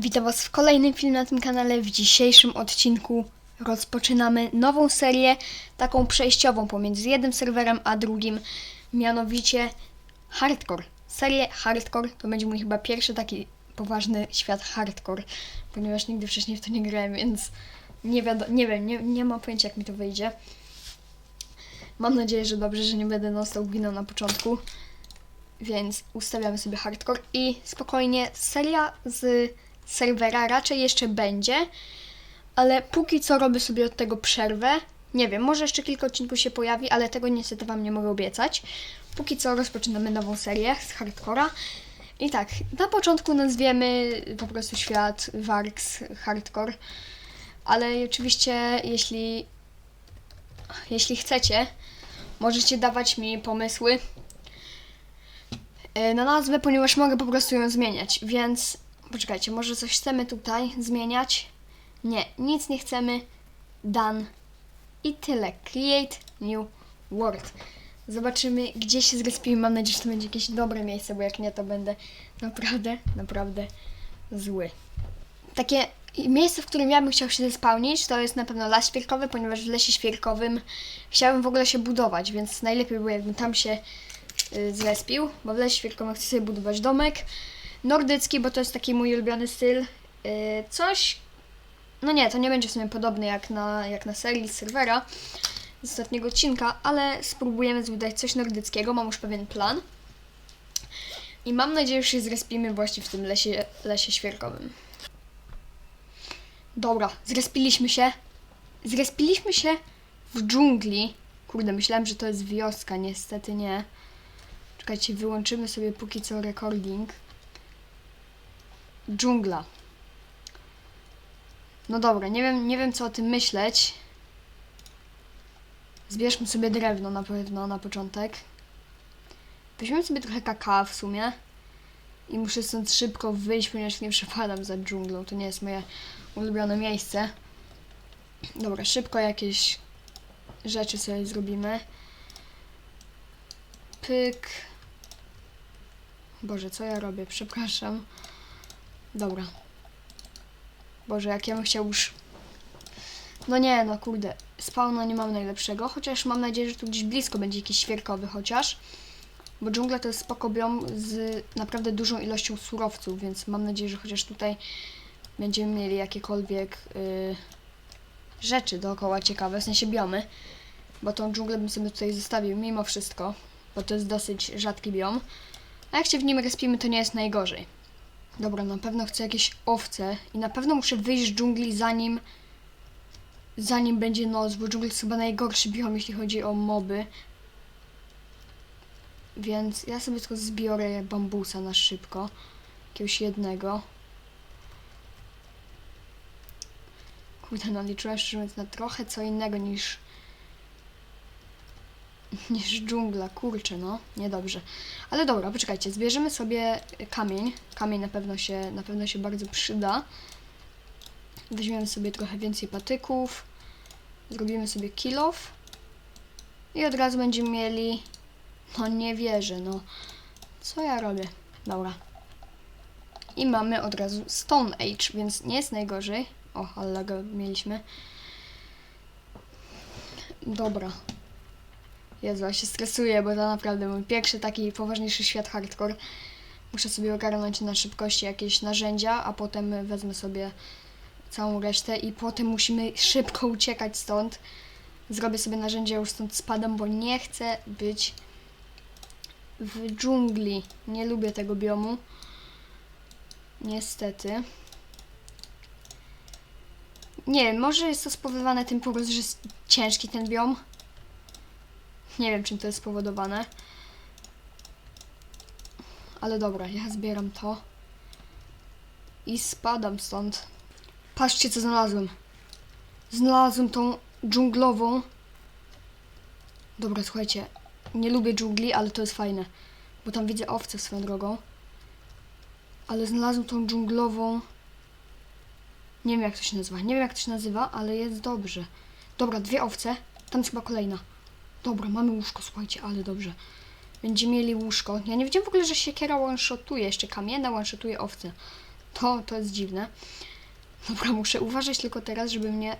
Witam Was w kolejnym filmie na tym kanale. W dzisiejszym odcinku rozpoczynamy nową serię, taką przejściową pomiędzy jednym serwerem a drugim, mianowicie Hardcore. Serię Hardcore to będzie mój chyba pierwszy taki poważny świat Hardcore, ponieważ nigdy wcześniej w to nie grałem, więc nie, nie wiem, nie, nie mam pojęcia jak mi to wyjdzie. Mam nadzieję, że dobrze, że nie będę non-stop na początku. Więc ustawiamy sobie hardcore i spokojnie seria z serwera raczej jeszcze będzie, ale póki co robię sobie od tego przerwę. Nie wiem, może jeszcze kilka odcinków się pojawi, ale tego niestety Wam nie mogę obiecać. Póki co rozpoczynamy nową serię z hardcora. I tak, na początku nazwiemy po prostu świat Varks Hardcore, ale oczywiście jeśli, jeśli chcecie, możecie dawać mi pomysły e, na nazwę, ponieważ mogę po prostu ją zmieniać, więc poczekajcie, może coś chcemy tutaj zmieniać? Nie, nic nie chcemy. Done. I tyle. Create new world. Zobaczymy, gdzie się zrespimy. Mam nadzieję, że to będzie jakieś dobre miejsce, bo jak nie, to będę naprawdę, naprawdę zły. Takie miejsce, w którym ja bym chciał się zespałnić, to jest na pewno las świerkowy, ponieważ w lesie świerkowym chciałbym w ogóle się budować, więc najlepiej było, jakbym tam się y, zrespił, bo w lesie świerkowym chcę sobie budować domek. Nordycki, bo to jest taki mój ulubiony styl. Y, coś. No nie, to nie będzie w sumie podobny jak na, jak na serii serwera z ostatniego odcinka, ale spróbujemy zbudować coś nordyckiego. Mam już pewien plan. I mam nadzieję, że się zrespimy właśnie w tym lesie, lesie świerkowym. Dobra, zrespiliśmy się. Zrespiliśmy się w dżungli. Kurde, myślałem, że to jest wioska, niestety nie. Czekajcie, wyłączymy sobie póki co recording. Dżungla. No dobra, nie wiem, nie wiem co o tym myśleć. Zbierzmy sobie drewno na pewno na początek. Weźmiemy sobie trochę kakao w sumie. I muszę stąd szybko wyjść, ponieważ nie przepadam za dżunglą. To nie jest moje ulubione miejsce. Dobra, szybko jakieś rzeczy sobie zrobimy. Pyk. Boże, co ja robię? Przepraszam. Dobra. Boże, jak ja bym chciał już... No nie, no kurde. Spawna nie mam najlepszego, chociaż mam nadzieję, że tu gdzieś blisko będzie jakiś świerkowy chociaż. Bo dżungla to jest spoko biom z naprawdę dużą ilością surowców, więc mam nadzieję, że chociaż tutaj będziemy mieli jakiekolwiek yy, rzeczy dookoła ciekawe, w sensie biomy. Bo tą dżunglę bym sobie tutaj zostawił mimo wszystko, bo to jest dosyć rzadki biom. A jak się w nim respimy, to nie jest najgorzej. Dobra, na pewno chcę jakieś owce i na pewno muszę wyjść z dżungli zanim zanim będzie noc, bo dżungla jest chyba najgorszy biom, jeśli chodzi o moby. Więc ja sobie tylko zbiorę bambusa na szybko. Jakiegoś jednego. Kurde, no liczyłem szczerze mówiąc na trochę co innego niż niż dżungla, kurczę, no, niedobrze. Ale dobra, poczekajcie, zbierzemy sobie kamień. Kamień na pewno się, na pewno się bardzo przyda. Weźmiemy sobie trochę więcej patyków. Zrobimy sobie kill off. I od razu będziemy mieli... No nie wierzę, no. Co ja robię? Dobra. I mamy od razu Stone Age, więc nie jest najgorzej. O, ale mieliśmy. Dobra. Jezu, się stresuję, bo to naprawdę mój pierwszy taki poważniejszy świat hardcore. Muszę sobie ogarnąć na szybkości jakieś narzędzia, a potem wezmę sobie całą resztę i potem musimy szybko uciekać stąd. Zrobię sobie narzędzia, już stąd spadam, bo nie chcę być w dżungli. Nie lubię tego biomu. Niestety. Nie może jest to spowodowane tym po prostu, że jest ciężki ten biom. Nie wiem, czym to jest spowodowane. Ale dobra, ja zbieram to. I spadam stąd. Patrzcie, co znalazłem. Znalazłem tą dżunglową. Dobra, słuchajcie. Nie lubię dżungli, ale to jest fajne. Bo tam widzę owce swoją drogą. Ale znalazłem tą dżunglową. Nie wiem, jak to się nazywa. Nie wiem, jak to się nazywa, ale jest dobrze. Dobra, dwie owce. Tam jest chyba kolejna. Dobra, mamy łóżko, słuchajcie, ale dobrze. Będziemy mieli łóżko. Ja nie wiedziałem w ogóle, że siekiera one-shotuje. Jeszcze kamienna one-shotuje owce. To, to jest dziwne. Dobra, muszę uważać tylko teraz, żeby mnie...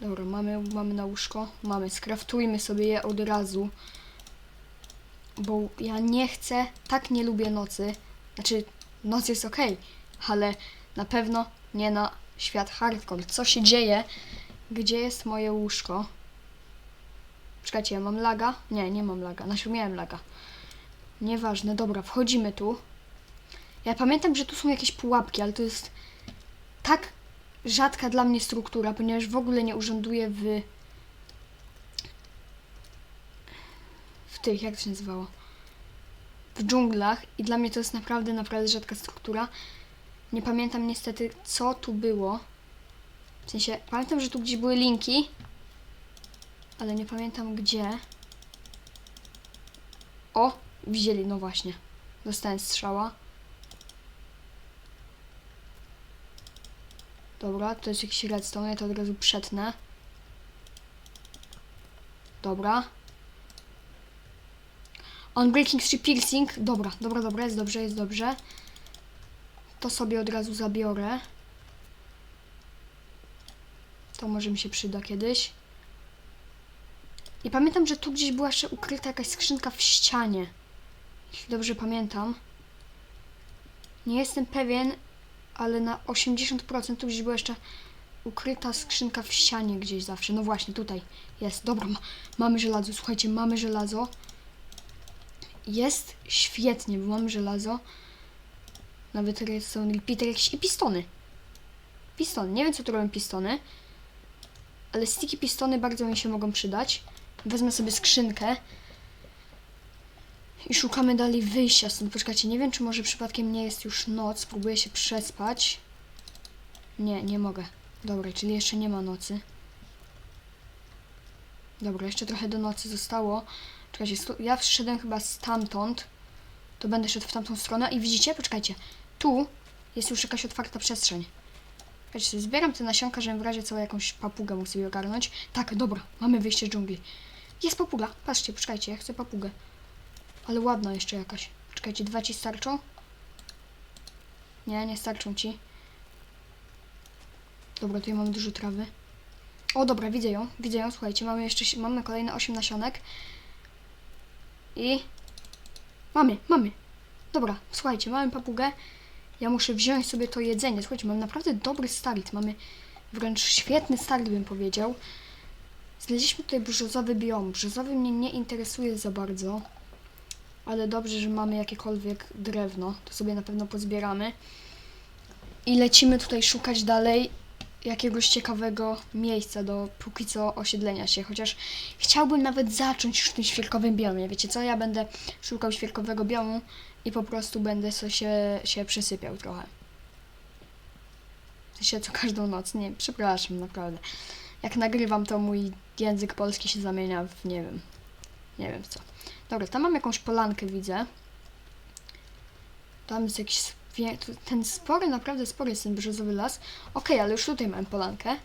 Dobra, mamy, mamy na łóżko. Mamy, skraftujmy sobie je od razu. Bo ja nie chcę, tak nie lubię nocy. Znaczy, noc jest ok, ale na pewno nie na świat hardcore. Co się dzieje? Gdzie jest moje łóżko? Czekajcie, ja mam laga? Nie, nie mam laga. Znaczy miałem laga. Nieważne, dobra, wchodzimy tu. Ja pamiętam, że tu są jakieś pułapki, ale to jest tak rzadka dla mnie struktura, ponieważ w ogóle nie urzęduję w... w tych, jak to się nazywało? W dżunglach i dla mnie to jest naprawdę, naprawdę rzadka struktura. Nie pamiętam niestety, co tu było. W sensie, pamiętam, że tu gdzieś były linki, ale nie pamiętam gdzie. O, widzieli, no właśnie. Dostałem strzała. Dobra, to jest jakiś redstone, ja to od razu przetnę. Dobra. Unbreaking Street Piercing. Dobra, dobra, dobra, jest dobrze, jest dobrze. To sobie od razu zabiorę. To może mi się przyda kiedyś. I pamiętam, że tu gdzieś była jeszcze ukryta jakaś skrzynka w ścianie. Jeśli dobrze pamiętam. Nie jestem pewien, ale na 80% tu gdzieś była jeszcze ukryta skrzynka w ścianie gdzieś zawsze. No właśnie, tutaj jest. Dobra, ma, mamy żelazo. Słuchajcie, mamy żelazo. Jest świetnie, bo mamy żelazo. Nawet są repeater jakieś i pistony. Pistony. Nie wiem, co tu robią pistony. Ale sticky pistony bardzo mi się mogą przydać. Wezmę sobie skrzynkę. I szukamy dalej wyjścia stąd. Poczekajcie, nie wiem, czy może przypadkiem nie jest już noc. Spróbuję się przespać. Nie, nie mogę. Dobra, czyli jeszcze nie ma nocy. Dobra, jeszcze trochę do nocy zostało. Czekajcie, ja wszedłem chyba stamtąd. To będę szedł w tamtą stronę. I widzicie? Poczekajcie. Tu jest już jakaś otwarta przestrzeń. Czekajcie, zbieram te nasionka, żebym w razie co jakąś papugę mógł sobie ogarnąć. Tak, dobra, mamy wyjście z dżungli. Jest papuga. Patrzcie, poczekajcie, ja chcę papugę. Ale ładna jeszcze jakaś. Czekajcie, dwa ci starczą? Nie, nie starczą ci. Dobra, tutaj mamy dużo trawy. O, dobra, widzę ją, widzę ją, słuchajcie, mamy jeszcze, mamy kolejne 8 nasionek. I... Mamy, mamy. Dobra, słuchajcie, mamy papugę. Ja muszę wziąć sobie to jedzenie. Słuchajcie, mamy naprawdę dobry start. Mamy wręcz świetny start, bym powiedział. Znaleźliśmy tutaj brzozowy biom. Brzozowy mnie nie interesuje za bardzo. Ale dobrze, że mamy jakiekolwiek drewno. To sobie na pewno pozbieramy. I lecimy tutaj szukać dalej jakiegoś ciekawego miejsca do póki co osiedlenia się. Chociaż chciałbym nawet zacząć już w tym świerkowym biomie. Wiecie co? Ja będę szukał świerkowego biomu i po prostu będę so się, się przysypiał trochę. W sensie co każdą noc. Nie, przepraszam, naprawdę. Jak nagrywam, to mój język polski się zamienia w nie wiem. Nie wiem co. Dobra, tam mam jakąś polankę, widzę. Tam jest jakiś. Ten spory, naprawdę spory jest ten brzozowy las. Okej, ale już tutaj mam polankę.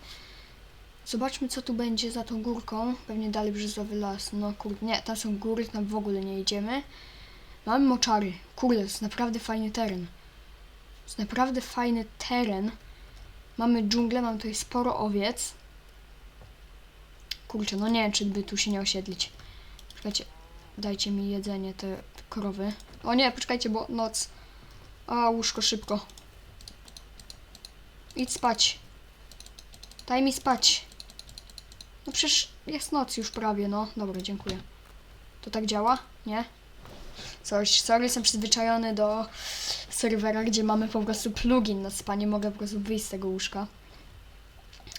Zobaczmy, co tu będzie za tą górką. Pewnie dalej brzozowy las. No kurde, nie, tam są góry, tam w ogóle nie idziemy. Mamy moczary. Kurde, jest naprawdę fajny teren. Jest naprawdę fajny teren. Mamy dżunglę, mam tutaj sporo owiec. Kurczę, no nie wiem, czy by tu się nie osiedlić. Czekajcie, dajcie mi jedzenie, te krowy. O nie, poczekajcie, bo noc. A, łóżko szybko. Idź spać. Daj mi spać. No przecież jest noc już prawie, no. Dobra, dziękuję. To tak działa? Nie? Coś, sorry, jestem przyzwyczajony do serwera, gdzie mamy po prostu plugin na spanie. Mogę po prostu wyjść z tego łóżka.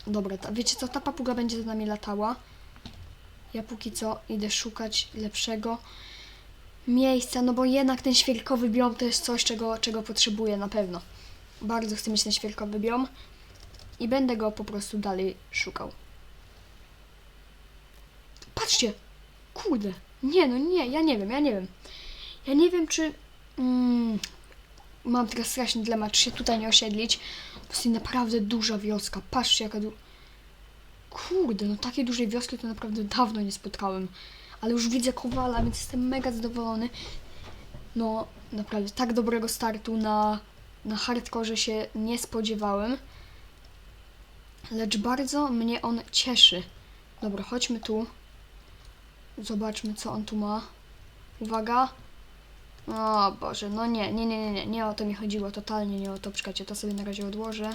Dobra, ta, wiecie co? Ta papuga będzie za nami latała. Ja póki co idę szukać lepszego miejsca, no bo jednak ten świerkowy biom to jest coś, czego, czego potrzebuję na pewno. Bardzo chcę mieć ten świerkowy biom i będę go po prostu dalej szukał. Patrzcie! Kurde! Nie, no nie, ja nie wiem, ja nie wiem. Ja nie wiem, czy... Mm, mam teraz straszny dylemat, czy się tutaj nie osiedlić. To jest naprawdę duża wioska. Patrzcie, jaka du... Kurde, no takiej dużej wioski to naprawdę dawno nie spotkałem. Ale już widzę Kowala, więc jestem mega zadowolony. No, naprawdę, tak dobrego startu na na hardkorze się nie spodziewałem. Lecz bardzo mnie on cieszy. Dobra, chodźmy tu. Zobaczmy, co on tu ma. Uwaga. O Boże, no nie, nie, nie, nie, nie, nie o to mi chodziło, totalnie nie o to. Czekajcie, to sobie na razie odłożę.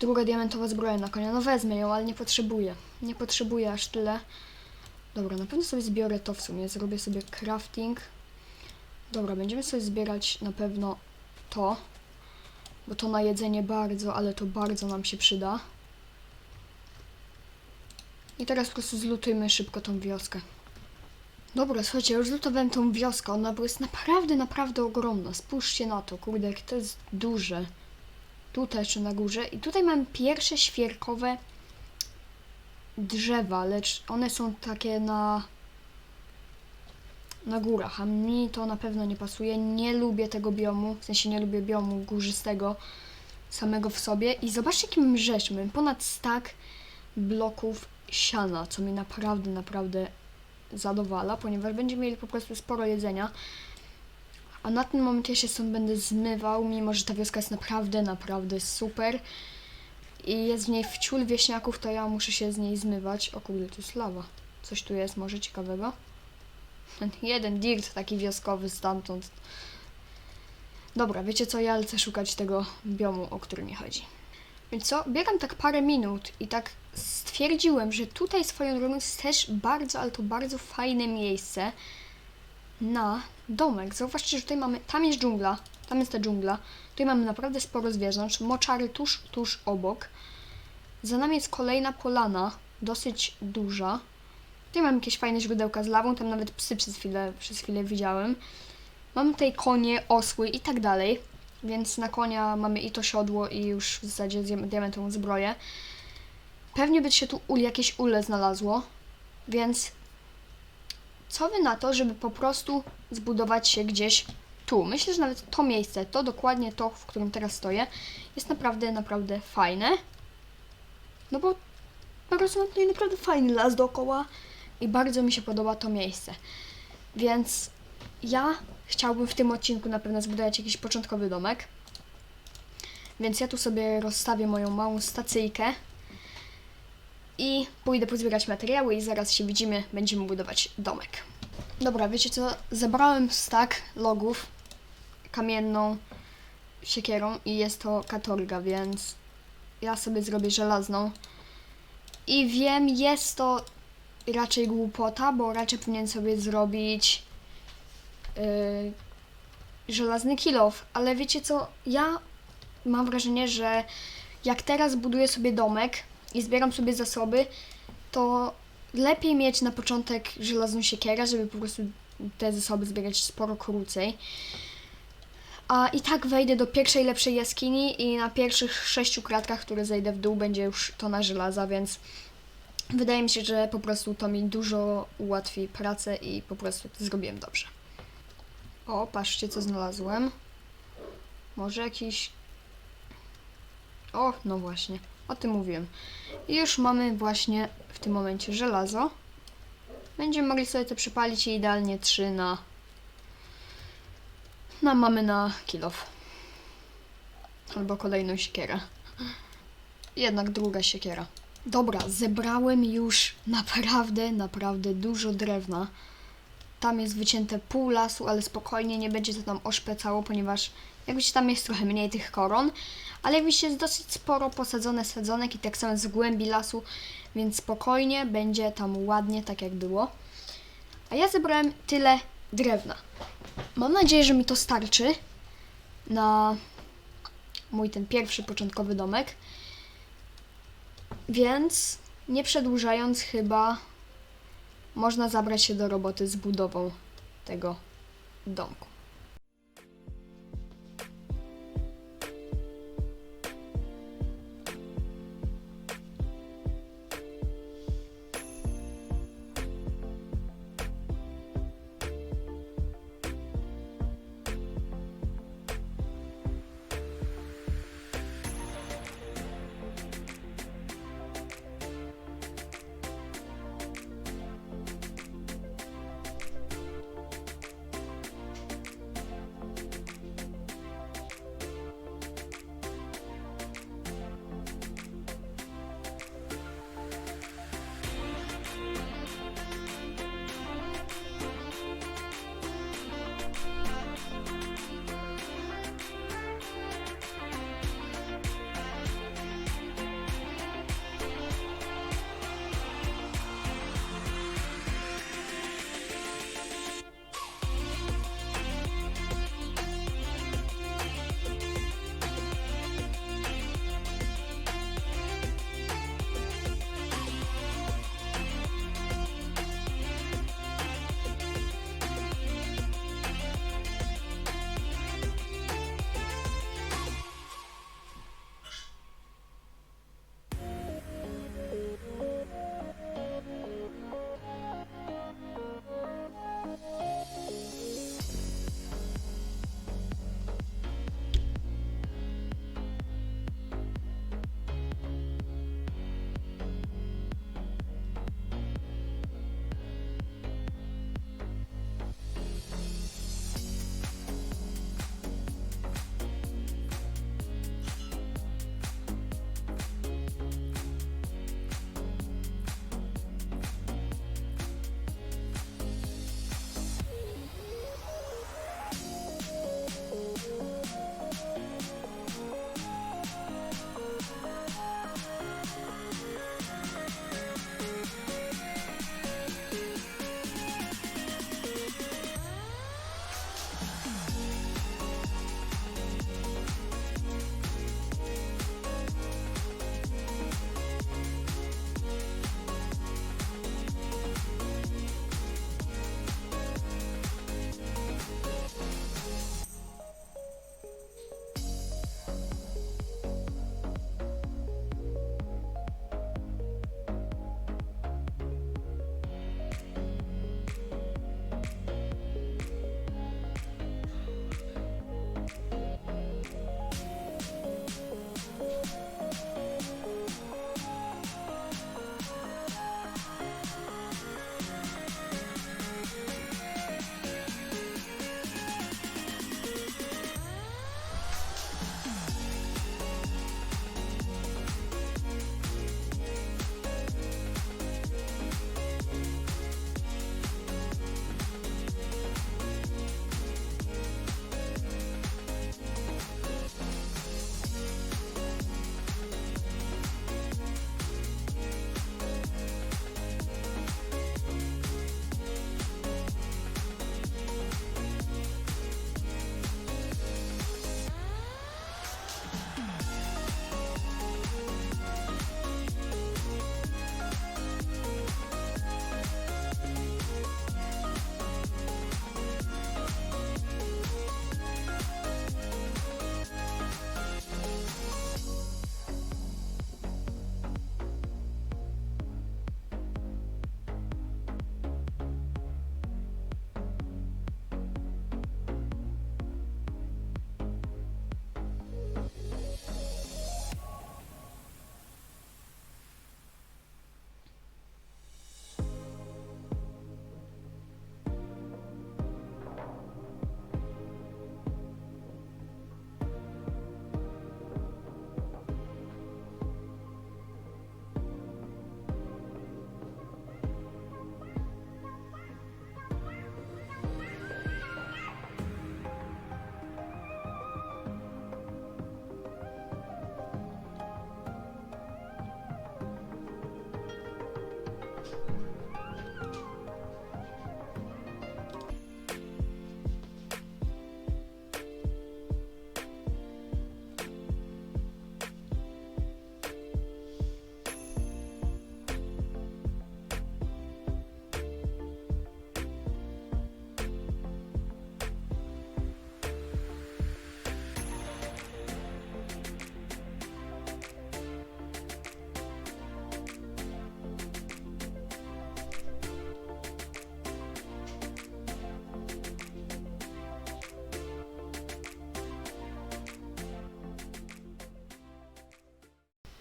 Druga diamentowa zbroja na konia. No wezmę ją, ale nie potrzebuję. Nie potrzebuję aż tyle. Dobra, na pewno sobie zbiorę to w sumie. Zrobię sobie crafting. Dobra, będziemy sobie zbierać na pewno to. Bo to na jedzenie bardzo, ale to bardzo nam się przyda. I teraz po prostu zlutujmy szybko tą wioskę. Dobra, słuchajcie, już zlutowałem tą wioskę. Ona jest naprawdę, naprawdę ogromna. Spójrzcie na to, kurde, jakie to jest duże. Tutaj jeszcze na górze. I tutaj mam pierwsze świerkowe drzewa, lecz one są takie na na górach, a mi to na pewno nie pasuje. Nie lubię tego biomu, w sensie nie lubię biomu górzystego samego w sobie. I zobaczcie, jakim rzecz mam. Ponad stak bloków siana, co mnie naprawdę, naprawdę zadowala, ponieważ będziemy mieli po prostu sporo jedzenia. A na ten moment ja się stąd będę zmywał, mimo że ta wioska jest naprawdę, naprawdę super. I jest w niej wciul wieśniaków, to ja muszę się z niej zmywać. O kurde, tu jest lawa. Coś tu jest może ciekawego? Jeden dirt taki wioskowy stamtąd. Dobra, wiecie co, ja lecę szukać tego biomu, o który mi chodzi. Więc co, biegam tak parę minut i tak stwierdziłem, że tutaj swoją drogą jest też bardzo, ale to bardzo fajne miejsce na domek. Zauważcie, że tutaj mamy, tam jest dżungla, tam jest ta dżungla. Tutaj mamy naprawdę sporo zwierząt, moczary tuż, tuż obok. Za nami jest kolejna polana, dosyć duża. Tutaj mam jakieś fajne źródełka z lawą, tam nawet psy przez chwilę, przez chwilę widziałem. Mamy tutaj konie, osły i tak dalej, więc na konia mamy i to siodło i już w zasadzie diam- diamentową zbroję. Pewnie by się tu ul, jakieś ule znalazło, więc co wy na to, żeby po prostu zbudować się gdzieś tu? Myślę, że nawet to miejsce, to dokładnie to, w którym teraz stoję, jest naprawdę, naprawdę fajne. No bo po prostu mam tutaj naprawdę fajny las dookoła i bardzo mi się podoba to miejsce. Więc ja chciałbym w tym odcinku na pewno zbudować jakiś początkowy domek. Więc ja tu sobie rozstawię moją małą stacyjkę i pójdę pozbierać materiały i zaraz się widzimy, będziemy budować domek. Dobra, wiecie co? Zebrałem stak logów kamienną siekierą i jest to katorga, więc ja sobie zrobię żelazną. I wiem, jest to raczej głupota, bo raczej powinien sobie zrobić yy, żelazny kilof. Ale wiecie co? Ja mam wrażenie, że jak teraz buduję sobie domek i zbieram sobie zasoby, to lepiej mieć na początek żelazną siekierę, żeby po prostu te zasoby zbierać sporo krócej. A i tak wejdę do pierwszej lepszej jaskini i na pierwszych sześciu kratkach, które zejdę w dół, będzie już tona żelaza, więc wydaje mi się, że po prostu to mi dużo ułatwi pracę i po prostu zrobiłem dobrze. O, patrzcie co znalazłem. Może jakiś... O, no właśnie, o tym mówiłem. I już mamy właśnie w tym momencie żelazo. Będziemy mogli sobie to przypalić i idealnie 3 na... No, mamy na kilof. Albo kolejną siekierę. Jednak druga siekiera. Dobra, zebrałem już naprawdę, naprawdę dużo drewna. Tam jest wycięte pół lasu, ale spokojnie nie będzie to tam oszpecało, ponieważ jak widzicie tam jest trochę mniej tych koron, ale jak widzicie jest dosyć sporo posadzone sadzonek i tak samo z głębi lasu, więc spokojnie będzie tam ładnie, tak jak było. A ja zebrałem tyle drewna. Mam nadzieję, że mi to starczy na mój ten pierwszy początkowy domek. Więc nie przedłużając chyba można zabrać się do roboty z budową tego domku.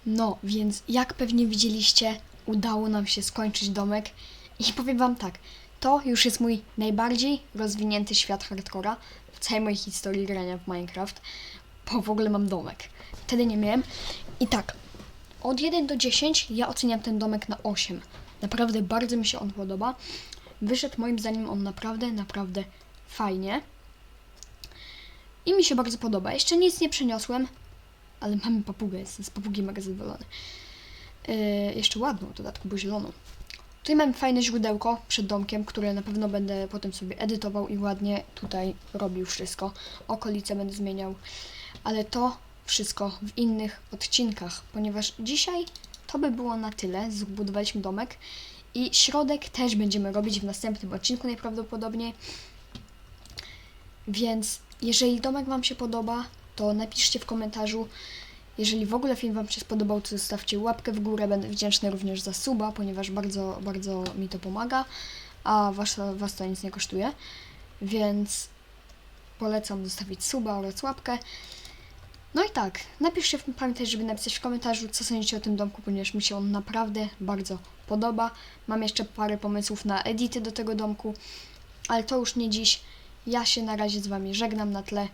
No, więc jak pewnie widzieliście, udało nam się skończyć domek i powiem wam tak, to już jest mój najbardziej rozwinięty świat hardcora w całej mojej historii grania w Minecraft, bo w ogóle mam domek. Wtedy nie miałem. I tak, od 1 do 10 ja oceniam ten domek na 8. Naprawdę bardzo mi się on podoba. Wyszedł moim zdaniem on naprawdę, naprawdę fajnie. I mi się bardzo podoba. Jeszcze nic nie przeniosłem, ale mamy papugę, jestem z papugi mega zadowolony. Yy, jeszcze ładną, w dodatku, bo zieloną. Tutaj mamy fajne źródełko przed domkiem, które na pewno będę potem sobie edytował i ładnie tutaj robił wszystko. Okolice będę zmieniał, ale to wszystko w innych odcinkach, ponieważ dzisiaj to by było na tyle. Zbudowaliśmy domek i środek też będziemy robić w następnym odcinku najprawdopodobniej. Więc jeżeli domek Wam się podoba, to napiszcie w komentarzu. Jeżeli w ogóle film Wam się spodobał, to zostawcie łapkę w górę. Będę wdzięczny również za suba, ponieważ bardzo, bardzo mi to pomaga, a was, was to nic nie kosztuje. Więc polecam zostawić suba oraz łapkę. No i tak, napiszcie, pamiętajcie, żeby napisać w komentarzu, co sądzicie o tym domku, ponieważ mi się on naprawdę bardzo podoba. Mam jeszcze parę pomysłów na edity do tego domku, ale to już nie dziś. Ja się na razie z Wami żegnam na tle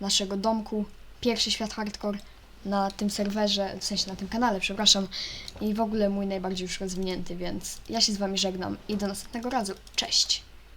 naszego domku. Pierwszy świat hardcore na tym serwerze, w sensie na tym kanale, przepraszam. I w ogóle mój najbardziej już rozwinięty, więc ja się z Wami żegnam i do następnego razu. Cześć!